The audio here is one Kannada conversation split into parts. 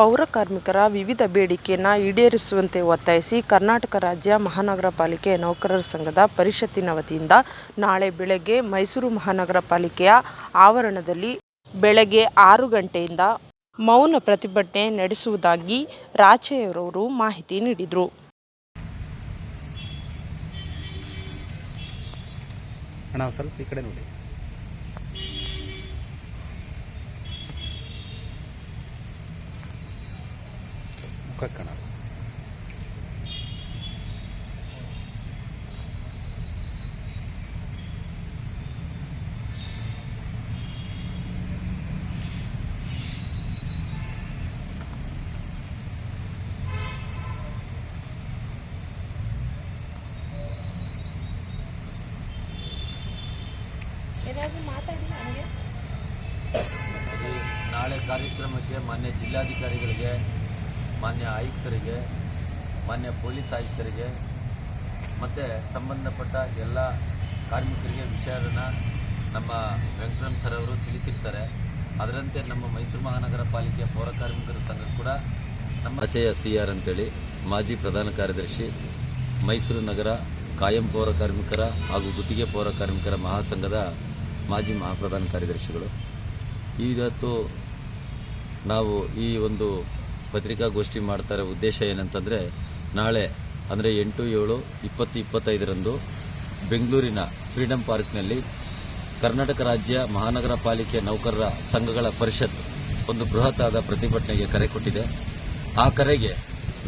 ಪೌರ ಕಾರ್ಮಿಕರ ವಿವಿಧ ಬೇಡಿಕೆಯನ್ನು ಈಡೇರಿಸುವಂತೆ ಒತ್ತಾಯಿಸಿ ಕರ್ನಾಟಕ ರಾಜ್ಯ ಮಹಾನಗರ ಪಾಲಿಕೆ ನೌಕರರ ಸಂಘದ ಪರಿಷತ್ತಿನ ವತಿಯಿಂದ ನಾಳೆ ಬೆಳಗ್ಗೆ ಮೈಸೂರು ಮಹಾನಗರ ಪಾಲಿಕೆಯ ಆವರಣದಲ್ಲಿ ಬೆಳಗ್ಗೆ ಆರು ಗಂಟೆಯಿಂದ ಮೌನ ಪ್ರತಿಭಟನೆ ನಡೆಸುವುದಾಗಿ ರಾಚೆಯವರವರು ಮಾಹಿತಿ ನೀಡಿದರು. ಸ್ವಲ್ಪ ನೋಡಿ. ಮುಖ ಕಣ ಈ ನಾಳೆ ಕಾರ್ಯಕ್ರಮಕ್ಕೆ ಮಾನ್ಯ ಜಿಲ್ಲಾಧಿಕಾರಿಗಳಿಗೆ ಮಾನ್ಯ ಆಯುಕ್ತರಿಗೆ, ಮಾನ್ಯ ಪೊಲೀಸ್ ಆಯುಕ್ತರಿಗೆ, ಮತ್ತು ಸಂಬಂಧಪಟ್ಟ ಎಲ್ಲ ಕಾರ್ಮಿಕರಿಗೆ ವಿಷಯವನ್ನು ನಮ್ಮ ವೆಂಕಟರಾಮ್ ಸರ್ ಅವರು ತಿಳಿಸಿರ್ತಾರೆ. ಅದರಂತೆ ನಮ್ಮ ಮೈಸೂರು ಮಹಾನಗರ ಪಾಲಿಕೆಯ ಪೌರ ಕಾರ್ಮಿಕರ ಸಂಘ ಕೂಡ ನಮ್ಮ ಆಚೆಯ ಸಿ ಆರ್ ಅಂತೇಳಿ ಮಾಜಿ ಪ್ರಧಾನ ಕಾರ್ಯದರ್ಶಿ, ಮೈಸೂರು ನಗರ ಕಾಯಂ ಪೌರ ಕಾರ್ಮಿಕರ ಹಾಗೂ ಗುತ್ತಿಗೆ ಪೌರ ಕಾರ್ಮಿಕರ ಮಹಾಸಂಘದ ಮಾಜಿ ಮಹಾಪ್ರಧಾನ ಕಾರ್ಯದರ್ಶಿಗಳು. ಇವತ್ತು ನಾವು ಈ ಒಂದು ಪತ್ರಿಕಾಗೋಷ್ಠಿ ಮಾಡ್ತಾರೆ ಉದ್ದೇಶ ಏನಂತಂದರೆ, ನಾಳೆ ಅಂದರೆ ಎಂಟು, ಏಳು, ಇಪ್ಪತ್ತು, ಇಪ್ಪತ್ತೈದರಂದು ಬೆಂಗಳೂರಿನ ಫ್ರೀಡಂ ಪಾರ್ಕ್ನಲ್ಲಿ ಕರ್ನಾಟಕ ರಾಜ್ಯ ಮಹಾನಗರ ಪಾಲಿಕೆ ನೌಕರರ ಸಂಘಗಳ ಪರಿಷತ್ ಒಂದು ಬೃಹತ್ ಪ್ರತಿಭಟನೆಗೆ ಕರೆ ಕೊಟ್ಟಿದೆ. ಆ ಕರೆಗೆ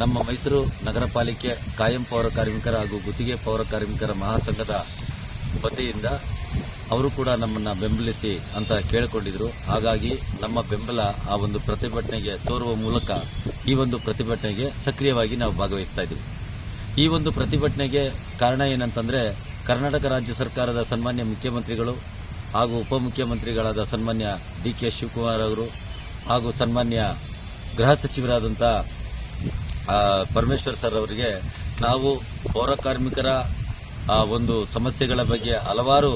ನಮ್ಮ ಮೈಸೂರು ನಗರ ಪಾಲಿಕೆ ಕಾಯಂ ಪೌರ ಕಾರ್ಮಿಕರ ಹಾಗೂ ಗುತ್ತಿಗೆ ಪೌರ ಕಾರ್ಮಿಕರ ಮಹಾಸಂಘದ ವತಿಯಿಂದ ಅವರು ಕೂಡ ನಮ್ಮನ್ನ ಬೆಂಬಲಿಸಿ ಅಂತ ಕೇಳಿಕೊಂಡಿದ್ರು. ಹಾಗಾಗಿ ನಮ್ಮ ಬೆಂಬಲ ಆ ಒಂದು ಪ್ರತಿಭಟನೆಗೆ ತೋರುವ ಮೂಲಕ ಈ ಒಂದು ಪ್ರತಿಭಟನೆಗೆ ಸಕ್ರಿಯವಾಗಿ ನಾವು ಭಾಗವಹಿಸ್ತಾ ಇದ್ದೀವಿ. ಈ ಒಂದು ಪ್ರತಿಭಟನೆಗೆ ಕಾರಣ ಏನಂತಂದ್ರೆ, ಕರ್ನಾಟಕ ರಾಜ್ಯ ಸರ್ಕಾರದ ಸನ್ಮಾನ್ಯ ಮುಖ್ಯಮಂತ್ರಿಗಳು ಹಾಗೂ ಉಪಮುಖ್ಯಮಂತ್ರಿಗಳಾದ ಸನ್ಮಾನ್ಯ ಡಿ ಕೆ ಶಿವಕುಮಾರ್ ಅವರು ಹಾಗೂ ಸನ್ಮಾನ್ಯ ಗೃಹ ಸಚಿವರಾದಂಥ ಪರಮೇಶ್ವರ್ ಸರ್ ಅವರಿಗೆ ನಾವು ಪೌರ ಕಾರ್ಮಿಕರ ಒಂದು ಸಮಸ್ಯೆಗಳ ಬಗ್ಗೆ ಹಲವಾರು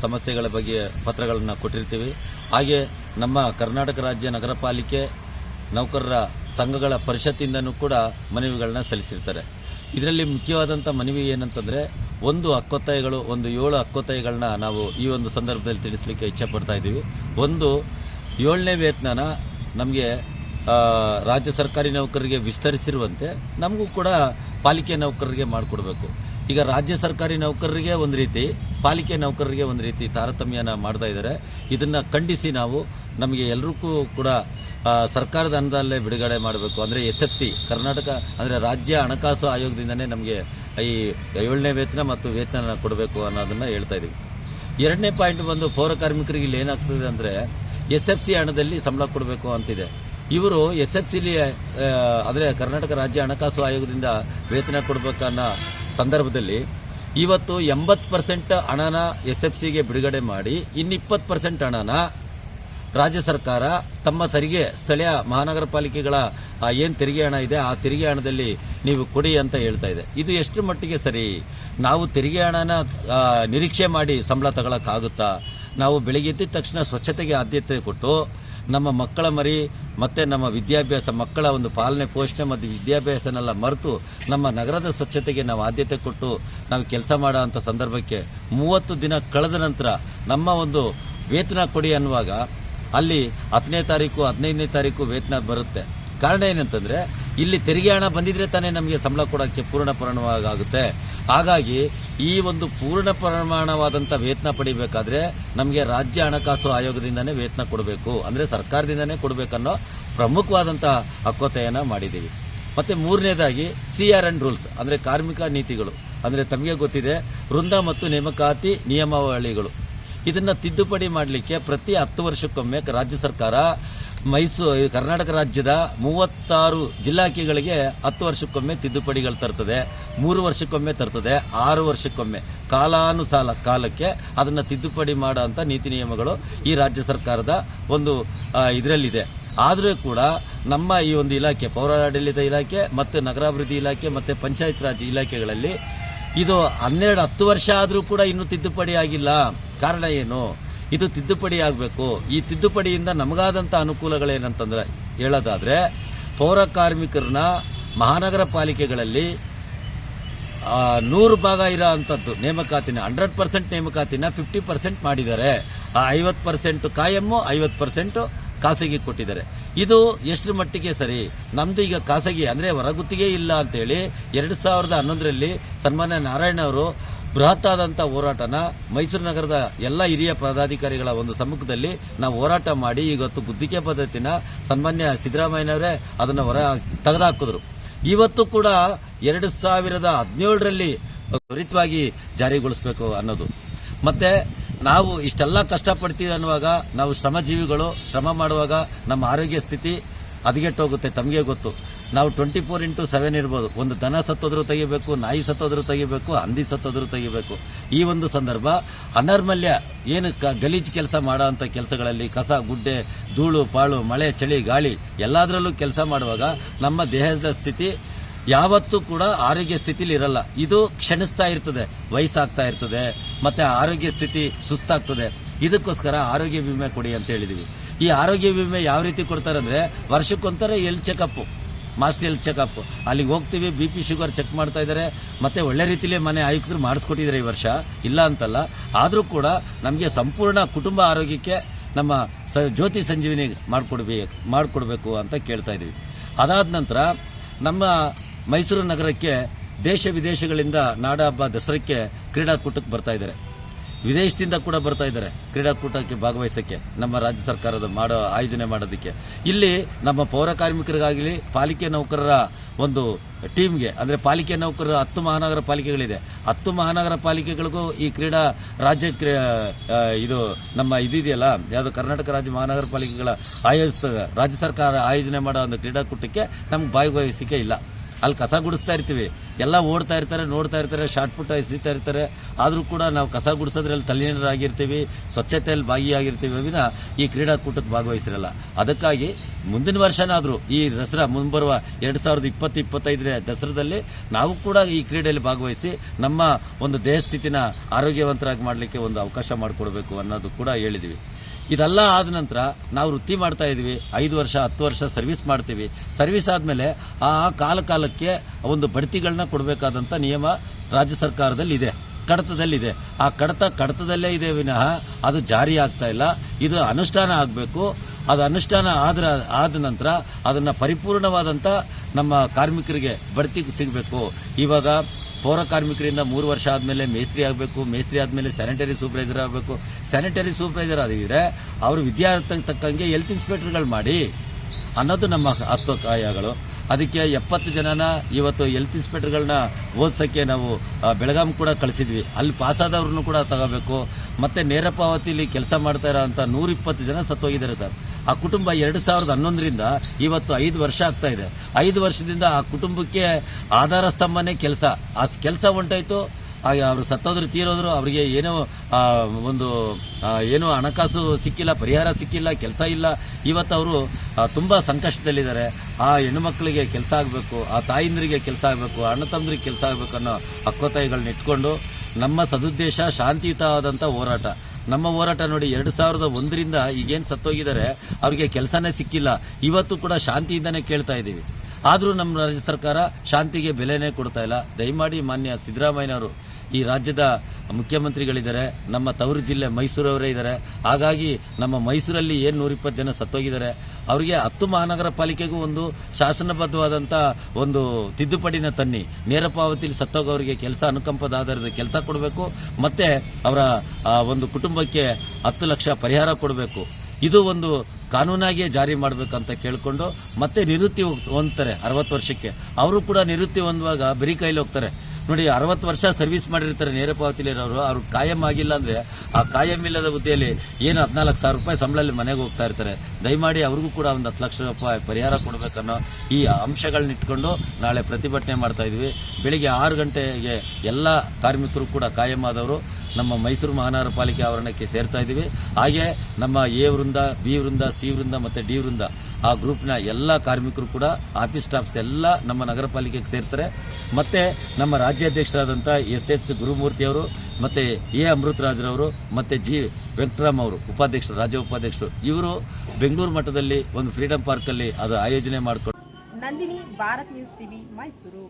ಸಮಸ್ಯೆಗಳ ಬಗ್ಗೆ ಪತ್ರಗಳನ್ನು ಕೊಟ್ಟಿರ್ತೀವಿ. ಹಾಗೆ ನಮ್ಮ ಕರ್ನಾಟಕ ರಾಜ್ಯ ನಗರ ಪಾಲಿಕೆ ನೌಕರರ ಸಂಘಗಳ ಪರಿಷತ್ತಿಂದನೂ ಕೂಡ ಮನವಿಗಳನ್ನ ಸಲ್ಲಿಸಿರ್ತಾರೆ. ಇದರಲ್ಲಿ ಮುಖ್ಯವಾದಂಥ ಮನವಿ ಏನಂತಂದ್ರೆ, ಒಂದು ಹಕ್ಕೊತ್ತಾಯಗಳು ಒಂದು ಏಳು ಹಕ್ಕೊತ್ತಾಯಗಳನ್ನ ನಾವು ಈ ಒಂದು ಸಂದರ್ಭದಲ್ಲಿ ತಿಳಿಸಲಿಕ್ಕೆ ಇಚ್ಛಪಡ್ತಾ ಇದ್ದೀವಿ. ಒಂದು, ಏಳನೇ ವೇತನ ನಮಗೆ ರಾಜ್ಯ ಸರ್ಕಾರಿ ನೌಕರರಿಗೆ ವಿಸ್ತರಿಸಿರುವಂತೆ ನಮಗೂ ಕೂಡ ಪಾಲಿಕೆ ನೌಕರರಿಗೆ ಮಾಡಿಕೊಡ್ಬೇಕು. ಈಗ ರಾಜ್ಯ ಸರ್ಕಾರಿ ನೌಕರರಿಗೆ ಒಂದು ರೀತಿ ಪಾಲಿಕೆ ನೌಕರರಿಗೆ ಒಂದು ರೀತಿ ತಾರತಮ್ಯನ ಮಾಡ್ತಾ ಇದ್ದಾರೆ ಇದನ್ನು ಖಂಡಿಸಿ ನಾವು ನಮಗೆ ಎಲ್ಲರಿಗೂ ಕೂಡ ಸರ್ಕಾರದ ಹಣದಲ್ಲೇ ಬಿಡುಗಡೆ ಮಾಡಬೇಕು. ಅಂದರೆ ಎಸ್ ಎಫ್ ಸಿ, ಕರ್ನಾಟಕ, ಅಂದರೆ ರಾಜ್ಯ ಹಣಕಾಸು ಆಯೋಗದಿಂದನೇ ನಮಗೆ ಈ ಏಳನೇ ವೇತನ ಮತ್ತು ವೇತನ ಕೊಡಬೇಕು ಅನ್ನೋದನ್ನು ಹೇಳ್ತಾ ಇದ್ದೀವಿ ಎರಡನೇ ಪಾಯಿಂಟ್ ಬಂದು ಪೌರ ಕಾರ್ಮಿಕರಿಗೆ ಇಲ್ಲಿ ಏನಾಗ್ತದೆ ಅಂದರೆ ಎಸ್ ಎಫ್ ಸಿ ಹಣದಲ್ಲಿ ಸಂಬಳ ಕೊಡಬೇಕು ಅಂತಿದೆ. ಇವರು ಎಸ್ ಎಫ್ ಸಿಲಿ ಅಂದರೆ ಕರ್ನಾಟಕ ರಾಜ್ಯ ಹಣಕಾಸು ಆಯೋಗದಿಂದ ವೇತನ ಕೊಡಬೇಕನ್ನೋ ಸಂದರ್ಭದಲ್ಲಿ ಇವತ್ತು ಎಂಬತ್ತು ಪರ್ಸೆಂಟ್ ಹಣನ ಎಸ್ ಎಫ್ ಸಿಗೆ ಬಿಡುಗಡೆ ಮಾಡಿ, ಇನ್ನಿಪ್ಪತ್ತು ಪರ್ಸೆಂಟ್ ಹಣನ ರಾಜ್ಯ ಸರ್ಕಾರ ತಮ್ಮ ತೆರಿಗೆ, ಸ್ಥಳೀಯ ಮಹಾನಗರ ಪಾಲಿಕೆಗಳ ಏನು ತೆರಿಗೆ ಹಣ ಇದೆ, ಆ ತೆರಿಗೆ ಹಣದಲ್ಲಿ ನೀವು ಕೊಡಿ ಅಂತ ಹೇಳ್ತಾ ಇದೆ. ಇದು ಎಷ್ಟು ಮಟ್ಟಿಗೆ ಸರಿ? ನಾವು ತೆರಿಗೆ ಹಣನ ನಿರೀಕ್ಷೆ ಮಾಡಿ ಸಂಬಳ ತಗೊಳಕ್ಕಾಗುತ್ತಾ? ನಾವು ಬೆಳಗ್ಗೆ ಎದ್ದ ತಕ್ಷಣ ಸ್ವಚ್ಛತೆಗೆ ಆದ್ಯತೆ ಕೊಟ್ಟು ನಮ್ಮ ಮಕ್ಕಳ ಮರಿ, ಮತ್ತೆ ನಮ್ಮ ವಿದ್ಯಾಭ್ಯಾಸ, ಮಕ್ಕಳ ಒಂದು ಪಾಲನೆ, ಪೋಷಣೆ ಮತ್ತು ವಿದ್ಯಾಭ್ಯಾಸನೆಲ್ಲ ಮರೆತು ನಮ್ಮ ನಗರದ ಸ್ವಚ್ಛತೆಗೆ ನಾವು ಆದ್ಯತೆ ಕೊಟ್ಟು ನಾವು ಕೆಲಸ ಮಾಡೋ ಸಂದರ್ಭಕ್ಕೆ ಮೂವತ್ತು ದಿನ ಕಳೆದ ನಂತರ ನಮ್ಮ ಒಂದು ವೇತನ ಕೊಡಿ ಅನ್ನುವಾಗ ಅಲ್ಲಿ ಹತ್ತನೇ ತಾರೀಕು, ಹದಿನೈದನೇ ತಾರೀಕು ವೇತನ ಬರುತ್ತೆ. ಕಾರಣ ಏನಂತಂದ್ರೆ, ಇಲ್ಲಿ ತೆರಿಗೆ ಹಣ ಬಂದಿದ್ರೆ ತಾನೇ ನಮಗೆ ಸಂಬಳ ಕೊಡೋಕ್ಕೆ ಪೂರ್ಣ ಪ್ರಮಾಣವಾಗುತ್ತೆ ಹಾಗಾಗಿ ಈ ಒಂದು ಪೂರ್ಣ ಪ್ರಮಾಣವಾದಂಥ ವೇತನ ಪಡಿಬೇಕಾದ್ರೆ ನಮಗೆ ರಾಜ್ಯ ಹಣಕಾಸು ಆಯೋಗದಿಂದನೇ ವೇತನ ಕೊಡಬೇಕು. ಅಂದ್ರೆ ಸರ್ಕಾರದಿಂದನೇ ಕೊಡಬೇಕನ್ನೋ ಪ್ರಮುಖವಾದಂಥ ಹಕ್ಕೊತೆಯನ್ನ ಮಾಡಿದ್ದೀವಿ. ಮತ್ತೆ ಮೂರನೇದಾಗಿ ಸಿ ಆರ್ ಅಂಡ್ ರೂಲ್ಸ್ ಅಂದ್ರೆ ಕಾರ್ಮಿಕ ನೀತಿಗಳು. ಅಂದ್ರೆ ತಮಗೆ ಗೊತ್ತಿದೆ, ವೃಂದ ಮತ್ತು ನೇಮಕಾತಿ ನಿಯಮಾವಳಿಗಳು. ಇದನ್ನ ತಿದ್ದುಪಡಿ ಮಾಡಲಿಕ್ಕೆ ಪ್ರತಿ ಹತ್ತು ವರ್ಷಕ್ಕೊಮ್ಮೆ ರಾಜ್ಯ ಸರ್ಕಾರ ಮೈಸೂರು ಕರ್ನಾಟಕ ರಾಜ್ಯದ ಮೂವತ್ತಾರು ಜಿಲ್ಲಾಕಿಗಳಿಗೆ ಹತ್ತು ವರ್ಷಕ್ಕೊಮ್ಮೆ ತಿದ್ದುಪಡಿಗಳು ತರ್ತದೆ, ಮೂರು ವರ್ಷಕ್ಕೊಮ್ಮೆ ತರ್ತದೆ, ಆರು ವರ್ಷಕ್ಕೊಮ್ಮೆ ಕಾಲಾನುಸಾಲ ಕಾಲಕ್ಕೆ ಅದನ್ನು ತಿದ್ದುಪಡಿ ಮಾಡೋ ಅಂತ ನೀತಿ ನಿಯಮಗಳು ಈ ರಾಜ್ಯ ಸರ್ಕಾರದ ಒಂದು ಇದರಲ್ಲಿದೆ. ಆದರೂ ಕೂಡ ನಮ್ಮ ಈ ಒಂದು ಇಲಾಖೆ, ಪೌರಾಡಳಿತ ಇಲಾಖೆ ಮತ್ತು ನಗರಾಭಿವೃದ್ಧಿ ಇಲಾಖೆ ಮತ್ತು ಪಂಚಾಯತ್ ರಾಜ್ ಇಲಾಖೆಗಳಲ್ಲಿ ಇದು ಹನ್ನೆರಡು ಹತ್ತು ವರ್ಷ ಆದರೂ ಕೂಡ ಇನ್ನೂ ತಿದ್ದುಪಡಿ ಆಗಿಲ್ಲ. ಕಾರಣ ಏನು? ಇದು ತಿದ್ದುಪಡಿ ಆಗಬೇಕು. ಈ ತಿದ್ದುಪಡಿಯಿಂದ ನಮಗಾದಂಥ ಅನುಕೂಲಗಳೇನಂತಂದ್ರೆ ಹೇಳೋದಾದರೆ, ಪೌರ ಕಾರ್ಮಿಕರನ್ನ ಮಹಾನಗರ ಪಾಲಿಕೆಗಳಲ್ಲಿ ನೂರು ಭಾಗ ಇರೋ ಅಂಥದ್ದು ನೇಮಕಾತಿನ, ಹಂಡ್ರೆಡ್ ಪರ್ಸೆಂಟ್ ನೇಮಕಾತಿನ ಫಿಫ್ಟಿ ಪರ್ಸೆಂಟ್ ಮಾಡಿದ್ದಾರೆ. ಆ ಐವತ್ತು ಪರ್ಸೆಂಟ್ ಕಾಯಮ್ಮು, ಐವತ್ತು ಪರ್ಸೆಂಟು ಖಾಸಗಿ ಕೊಟ್ಟಿದ್ದಾರೆ. ಇದು ಎಷ್ಟು ಮಟ್ಟಿಗೆ ಸರಿ? ನಮ್ದು ಈಗ ಖಾಸಗಿ ಅಂದ್ರೆ ಹೊರಗುತ್ತಿಗೆ ಇಲ್ಲ ಅಂತೇಳಿ ಎರಡು ಸಾವಿರದ ಹನ್ನೊಂದರಲ್ಲಿ ಸನ್ಮಾನ್ಯ ನಾರಾಯಣ ಅವರು ಬೃಹತ್ ಹೋರಾಟನ ಮೈಸೂರು ನಗರದ ಎಲ್ಲ ಹಿರಿಯ ಪದಾಧಿಕಾರಿಗಳ ಒಂದು ಸಮ್ಮುಖದಲ್ಲಿ ನಾವು ಹೋರಾಟ ಮಾಡಿ ಇವತ್ತು ಗುತ್ತಿಗೆ ಪದ್ಧತಿನ ಸನ್ಮಾನ್ಯ ಸಿದ್ದರಾಮಯ್ಯನವರೇ ಅದನ್ನು ಹೊರ ತೆಗೆದುಹಾಕಿದ್ರು. ಇವತ್ತು ಕೂಡ ಎರಡು ಸಾವಿರದ ಹದಿನೇಳರಲ್ಲಿ ತ್ವರಿತವಾಗಿ ಜಾರಿಗೊಳಿಸಬೇಕು ಅನ್ನೋದು. ಮತ್ತೆ ನಾವು ಇಷ್ಟೆಲ್ಲ ಕಷ್ಟಪಡ್ತೀವಿ ಅನ್ನುವಾಗ ನಾವು ಶ್ರಮಜೀವಿಗಳು ಶ್ರಮ ಮಾಡುವಾಗ ನಮ್ಮ ಆರೋಗ್ಯ ಸ್ಥಿತಿ ಹದಗೆಟ್ಟೋಗುತ್ತೆ ತಮಗೆ ಗೊತ್ತು. ನಾವು ಟ್ವೆಂಟಿ ಫೋರ್ ಇಂಟು ಸೆವೆನ್ ಇರ್ಬೋದು. ಒಂದು ದನ ಸತ್ತೋದ್ರೂ ತೆಗಿಬೇಕು, ನಾಯಿ ಸತ್ತೋದ್ರೂ ತೆಗಿಬೇಕು, ಹಂದಿ ಸತ್ತೋದ್ರೂ ತೆಗಿಬೇಕು. ಈ ಒಂದು ಸಂದರ್ಭ ಅನರ್ಮಲ್ಯ ಏನು ಕ ಗಲೀಜು ಕೆಲಸ ಮಾಡೋ ಅಂಥ ಕೆಲಸಗಳಲ್ಲಿ ಕಸ, ಗುಡ್ಡೆ, ಧೂಳು, ಪಾಳು, ಮಳೆ, ಚಳಿ, ಗಾಳಿ ಎಲ್ಲದರಲ್ಲೂ ಕೆಲಸ ಮಾಡುವಾಗ ನಮ್ಮ ದೇಹದ ಸ್ಥಿತಿ ಯಾವತ್ತೂ ಕೂಡ ಆರೋಗ್ಯ ಸ್ಥಿತಿಲಿ ಇರಲ್ಲ. ಇದು ಕ್ಷಣಿಸ್ತಾ ಇರ್ತದೆ, ವಯಸ್ಸಾಗ್ತಾ ಇರ್ತದೆ, ಮತ್ತು ಆರೋಗ್ಯ ಸ್ಥಿತಿ ಸುಸ್ತಾಗ್ತದೆ. ಇದಕ್ಕೋಸ್ಕರ ಆರೋಗ್ಯ ವಿಮೆ ಕೊಡಿ ಅಂತ ಹೇಳಿದೀವಿ. ಈ ಆರೋಗ್ಯ ವಿಮೆ ಯಾವ ರೀತಿ ಕೊಡ್ತಾರೆ ಅಂದರೆ ವರ್ಷಕ್ಕೊಂಥರ ಎಲ್ ಚೆಕಪ್ ಮಾಸ್ಟರ್ ಹೆಲ್ತ್ ಚೆಕಪ್ ಅಲ್ಲಿಗೆ ಹೋಗ್ತೀವಿ ಬಿ ಪಿ ಶುಗರ್ ಚೆಕ್ ಮಾಡ್ತಾ ಇದ್ದಾರೆ ಮತ್ತೆ ಒಳ್ಳೆ ರೀತಿಲಿ ಮನೆ ಆಯುಕ್ತರು ಮಾಡಿಸ್ಕೊಟ್ಟಿದ್ದಾರೆ ಈ ವರ್ಷ. ಇಲ್ಲ ಅಂತಲ್ಲ, ಆದರೂ ಕೂಡ ನಮಗೆ ಸಂಪೂರ್ಣ ಕುಟುಂಬ ಆರೋಗ್ಯಕ್ಕೆ ನಮ್ಮ ಜ್ಯೋತಿ ಸಂಜೀವಿನಿ ಮಾಡಿಕೊಡ್ಬೇಕು ಮಾಡಿಕೊಡ್ಬೇಕು ಅಂತ ಕೇಳ್ತಾ ಇದ್ದೀವಿ ಅದಾದ ನಂತರ ನಮ್ಮ ಮೈಸೂರು ನಗರಕ್ಕೆ ದೇಶ ವಿದೇಶಗಳಿಂದ ನಾಡ ಹಬ್ಬ ದಸರಕ್ಕೆ ಕ್ರೀಡಾಕೂಟಕ್ಕೆ ಬರ್ತಾ ಇದ್ದಾರೆ ವಿದೇಶದಿಂದ ಕೂಡ ಬರ್ತಾ ಇದ್ದಾರೆ ಕ್ರೀಡಾಕೂಟಕ್ಕೆ ಭಾಗವಹಿಸಕ್ಕೆ ನಮ್ಮ ರಾಜ್ಯ ಸರ್ಕಾರದ ಮಾಡೋ ಆಯೋಜನೆ ಮಾಡೋದಕ್ಕೆ. ಇಲ್ಲಿ ನಮ್ಮ ಪೌರ ಕಾರ್ಮಿಕರಿಗಾಗಲಿ, ಪಾಲಿಕೆ ನೌಕರರ ಒಂದು ಟೀಮ್ಗೆ, ಅಂದರೆ ಪಾಲಿಕೆ ನೌಕರರ ಹತ್ತು ಮಹಾನಗರ ಪಾಲಿಕೆಗಳಿದೆ. ಹತ್ತು ಮಹಾನಗರ ಪಾಲಿಕೆಗಳಿಗೂ ಈ ಕ್ರೀಡಾ ರಾಜ್ಯ ಇದು ನಮ್ಮ ಇದಿದೆಯಲ್ಲ, ಯಾವುದು ಕರ್ನಾಟಕ ರಾಜ್ಯ ಮಹಾನಗರ ಪಾಲಿಕೆಗಳ ಆಯೋಜಿಸ ರಾಜ್ಯ ಸರ್ಕಾರ ಆಯೋಜನೆ ಮಾಡೋ ಒಂದು ಕ್ರೀಡಾಕೂಟಕ್ಕೆ ನಮ್ಗೆ ಭಾಗವಹಿಸಿಕೆ ಇಲ್ಲ. ಅಲ್ಲಿ ಕಸ ಗುಡಿಸ್ತಾ ಇರ್ತೀವಿ. ಎಲ್ಲ ಓಡ್ತಾ ಇರ್ತಾರೆ, ನೋಡ್ತಾ ಇರ್ತಾರೆ, ಶಾರ್ಟ್ ಪುಟ್ ಎಸಿತಾ ಇರ್ತಾರೆ. ಆದರೂ ಕೂಡ ನಾವು ಕಸ ಗುಡಿಸೋದ್ರಲ್ಲಿ ತಲ್ಲೀನರಾಗಿರ್ತೀವಿ, ಸ್ವಚ್ಛತೆಯಲ್ಲಿ ಭಾಗಿಯಾಗಿರ್ತೀವಿ ವಿನ ಈ ಕ್ರೀಡಾಕೂಟಕ್ಕೆ ಭಾಗವಹಿಸಿರಲ್ಲ. ಅದಕ್ಕಾಗಿ ಮುಂದಿನ ವರ್ಷನಾದರೂ ಈ ದಸರಾ ಮುಂಬರುವ ಎರಡು ಸಾವಿರದ ಇಪ್ಪತ್ತು ಇಪ್ಪತ್ತೈದರ ದಸರಾದಲ್ಲಿ ನಾವು ಕೂಡ ಈ ಕ್ರೀಡೆಯಲ್ಲಿ ಭಾಗವಹಿಸಿ ನಮ್ಮ ಒಂದು ದೇಹಸ್ಥಿತಿನ ಆರೋಗ್ಯವಂತರಾಗಿ ಮಾಡಲಿಕ್ಕೆ ಒಂದು ಅವಕಾಶ ಮಾಡಿಕೊಡ್ಬೇಕು ಅನ್ನೋದು ಕೂಡ ಹೇಳಿದ್ದೀವಿ ಇದೆಲ್ಲ ಆದ ನಂತರ ನಾವು ವೃತ್ತಿ ಮಾಡ್ತಾ ಇದ್ದೀವಿ ಐದು ವರ್ಷ, ಹತ್ತು ವರ್ಷ ಸರ್ವಿಸ್ ಮಾಡ್ತೀವಿ. ಸರ್ವಿಸ್ ಆದಮೇಲೆ ಆ ಕಾಲ ಕಾಲಕ್ಕೆ ಒಂದು ಬಡ್ತಿಗಳನ್ನ ಕೊಡಬೇಕಾದಂಥ ನಿಯಮ ರಾಜ್ಯ ಸರ್ಕಾರದಲ್ಲಿ ಇದೆ ಕಡತದಲ್ಲಿದೆ. ಆ ಕಡತ ಕಡತದಲ್ಲೇ ಇದೆ ವಿನಃ ಅದು ಜಾರಿ ಆಗ್ತಾ ಇಲ್ಲ. ಇದು ಅನುಷ್ಠಾನ ಆಗಬೇಕು. ಅದು ಅನುಷ್ಠಾನ ಆದ್ರ, ಆದ ನಂತರ ಅದನ್ನು ಪರಿಪೂರ್ಣವಾದಂಥ ನಮ್ಮ ಕಾರ್ಮಿಕರಿಗೆ ಬಡ್ತಿ ಸಿಗಬೇಕು. ಇವಾಗ ಪೌರ ಕಾರ್ಮಿಕರಿಂದ ಮೂರು ವರ್ಷ ಆದಮೇಲೆ ಮೇಸ್ತ್ರಿ ಆಗಬೇಕು, ಮೇಸ್ತ್ರಿ ಆದಮೇಲೆ ಸ್ಯಾನಿಟರಿ ಸೂಪರ್ವೈಸರ್ ಆಗಬೇಕು. ಸ್ಯಾನಿಟರಿ ಸೂಪರ್ವೈಸರ್ ಆಗಿದ್ರೆ ಅವರು ವಿದ್ಯಾರ್ಥಿ ತಕ್ಕಂಗೆ ಹೆಲ್ತ್ ಇನ್ಸ್ಪೆಕ್ಟರ್ಗಳು ಮಾಡಿ ಅನ್ನೋದು ನಮ್ಮ ಹಸ್ತಕಾಯಗಳು ಅದಕ್ಕೆ ಎಪ್ಪತ್ತು ಜನನ ಇವತ್ತು ಹೆಲ್ತ್ ಇನ್ಸ್ಪೆಕ್ಟರ್ಗಳನ್ನ ಓದ್ಸೋಕ್ಕೆ ನಾವು ಬೆಳಗಾಂ ಕೂಡ ಕಳಿಸಿದ್ವಿ. ಅಲ್ಲಿ ಪಾಸಾದವ್ರನ್ನು ಕೂಡ ತಗೋಬೇಕು. ಮತ್ತೆ ನೇರ ಪಾವತಿಲಿ ಕೆಲಸ ಮಾಡ್ತಾ ಇರೋಂಥ ನೂರಿಪ್ಪತ್ತು ಜನ ಸತ್ತೋಗಿದ್ದಾರೆ ಸರ್. ಆ ಕುಟುಂಬ ಎರಡು ಸಾವಿರದ ಹನ್ನೊಂದರಿಂದ ಇವತ್ತು ಐದು ವರ್ಷ ಆಗ್ತಾ ಇದೆ. ಐದು ವರ್ಷದಿಂದ ಆ ಕುಟುಂಬಕ್ಕೆ ಆಧಾರ ಸ್ತಂಭನೇ ಕೆಲಸ. ಆ ಕೆಲಸ ಉಂಟಾಯ್ತು. ಅವರು ಸತ್ತೋದ್ರು, ತೀರೋದ್ರು, ಅವರಿಗೆ ಏನೋ ಒಂದು ಏನು ಹಣಕಾಸು ಸಿಕ್ಕಿಲ್ಲ, ಪರಿಹಾರ ಸಿಕ್ಕಿಲ್ಲ, ಕೆಲಸ ಇಲ್ಲ. ಇವತ್ತು ಅವರು ತುಂಬ ಸಂಕಷ್ಟದಲ್ಲಿದ್ದಾರೆ. ಆ ಹೆಣ್ಣುಮಕ್ಕಳಿಗೆ ಕೆಲಸ ಆಗಬೇಕು, ಆ ತಾಯಿಂದ್ರಿಗೆ ಕೆಲಸ ಆಗಬೇಕು, ಅಣ್ಣ ತಮ್ಮದ್ರಿಗೆ ಕೆಲಸ ಆಗಬೇಕು ಅನ್ನೋ ಹಕ್ಕೊತ್ತಾಯಿಗಳನ್ನ ಇಟ್ಕೊಂಡು ನಮ್ಮ ಸದುದ್ದೇಶ ಶಾಂತಿಯುತವಾದಂಥ ಹೋರಾಟ. ನಮ್ಮ ಹೋರಾಟ ನೋಡಿ ಎರಡು ಸಾವಿರದ ಒಂದರಿಂದ ಈಗೇನು ಸತ್ತೋಗಿದ್ದಾರೆ, ಅವ್ರಿಗೆ ಕೆಲಸನೇ ಸಿಕ್ಕಿಲ್ಲ. ಇವತ್ತು ಕೂಡ ಶಾಂತಿಯಿಂದನೇ ಕೇಳ್ತಾ ಇದ್ದೀವಿ. ಆದರೂ ನಮ್ಮ ರಾಜ್ಯ ಸರ್ಕಾರ ಶಾಂತಿಗೆ ಬೆಲೆನೇ ಕೊಡ್ತಾ ಇಲ್ಲ. ದಯಮಾಡಿ ಮಾನ್ಯ ಸಿದ್ದರಾಮಯ್ಯನವರು, ಈ ರಾಜ್ಯದ ಮುಖ್ಯಮಂತ್ರಿಗಳಿದ್ದಾರೆ, ನಮ್ಮ ತವರು ಜಿಲ್ಲೆ ಮೈಸೂರವರೇ ಇದ್ದಾರೆ. ಹಾಗಾಗಿ ನಮ್ಮ ಮೈಸೂರಲ್ಲಿ ಏನು ನೂರಿಪ್ಪತ್ತು ಜನ ಸತ್ತೋಗಿದ್ದಾರೆ ಅವರಿಗೆ ಹತ್ತು ಮಹಾನಗರ ಪಾಲಿಕೆಗೂ ಒಂದು ಶಾಸನಬದ್ಧವಾದಂಥ ಒಂದು ತಿದ್ದುಪಡಿನ ತನ್ನಿ. ನೇರ ಪಾವತಿಲಿ ಸತ್ತೋಗೋರಿಗೆ ಕೆಲಸ ಅನುಕಂಪದ ಆಧಾರದ ಕೆಲಸ ಕೊಡಬೇಕು, ಮತ್ತೆ ಅವರ ಒಂದು ಕುಟುಂಬಕ್ಕೆ ಹತ್ತು ಲಕ್ಷ ಪರಿಹಾರ ಕೊಡಬೇಕು. ಇದು ಒಂದು ಕಾನೂನಾಗಿಯೇ ಜಾರಿ ಮಾಡಬೇಕಂತ ಕೇಳಿಕೊಂಡು, ಮತ್ತೆ ನಿವೃತ್ತಿ ಹೊಂದ್ತಾರೆ ಅರವತ್ತು ವರ್ಷಕ್ಕೆ. ಅವರು ಕೂಡ ನಿವೃತ್ತಿ ಹೊಂದುವಾಗ ಬರೀ ಕೈಲಿ ಹೋಗ್ತಾರೆ. ನೋಡಿ, ಅರವತ್ತು ವರ್ಷ ಸರ್ವಿಸ್ ಮಾಡಿರ್ತಾರೆ ನೇರ ಪಾವತಿಲಿರೋರು ಅವ್ರು ಕಾಯಂ ಆಗಿಲ್ಲ ಅಂದ್ರೆ ಆ ಕಾಯಂ ಇಲ್ಲದ ಹುದ್ದೆಯಲ್ಲಿ ಏನು ಹದಿನಾಲ್ಕು ಸಾವಿರ ರೂಪಾಯಿ ಸಂಬಳದಲ್ಲಿ ಮನೆಗೆ ಹೋಗ್ತಾ ಇರ್ತಾರೆ. ದಯಮಾಡಿ ಅವ್ರಿಗೂ ಕೂಡ ಒಂದು ಹತ್ತು ಲಕ್ಷ ರೂಪಾಯಿ ಪರಿಹಾರ ಕೊಡಬೇಕನ್ನೋ ಈ ಅಂಶಗಳನ್ನ ಇಟ್ಕೊಂಡು ನಾಳೆ ಪ್ರತಿಭಟನೆ ಮಾಡ್ತಾ ಇದ್ವಿ. ಬೆಳಿಗ್ಗೆ ಆರು ಗಂಟೆಗೆ ಎಲ್ಲ ಕಾರ್ಮಿಕರು ಕೂಡ ಕಾಯಂ ಆದವರು. ನಮ್ಮ ಮೈಸೂರು ಮಹಾನಗರ ಪಾಲಿಕೆ ಆವರಣಕ್ಕೆ ಸೇರ್ತಾ ಇದ್ದೀವಿ. ಹಾಗೆ ನಮ್ಮ ಎ ವೃಂದ, ಬಿ ವೃಂದ, ಸಿ ವೃಂದ ಮತ್ತು ಡಿ ವೃಂದ ಆ ಗ್ರೂಪ್ನ ಎಲ್ಲ ಕಾರ್ಮಿಕರು ಕೂಡ, ಆಫೀಸ್ ಸ್ಟಾಫ್ಸ್ ಎಲ್ಲ ನಮ್ಮ ನಗರ ಪಾಲಿಕೆಗೆ ಸೇರ್ತಾರೆ. ಮತ್ತು ನಮ್ಮ ರಾಜ್ಯಾಧ್ಯಕ್ಷರಾದಂಥ ಎಸ್ ಎಚ್ ಗುರುಮೂರ್ತಿಯವರು ಮತ್ತು ಎ ಅಮೃತರಾಜ್ರವರು ಮತ್ತು ಜಿ ವೆಂಕಟರಾಮ್ ಅವರು ಉಪಾಧ್ಯಕ್ಷರು ರಾಜ್ಯ ಉಪಾಧ್ಯಕ್ಷರು, ಇವರು ಬೆಂಗಳೂರು ಮಟ್ಟದಲ್ಲಿ ಒಂದು ಫ್ರೀಡಂ ಪಾರ್ಕಲ್ಲಿ ಅದು ಆಯೋಜನೆ ಮಾಡಿಕೊಂಡು ನಂದಿನಿ, ಭಾರತ್ ನ್ಯೂಸ್ ಟಿವಿ, ಮೈಸೂರು.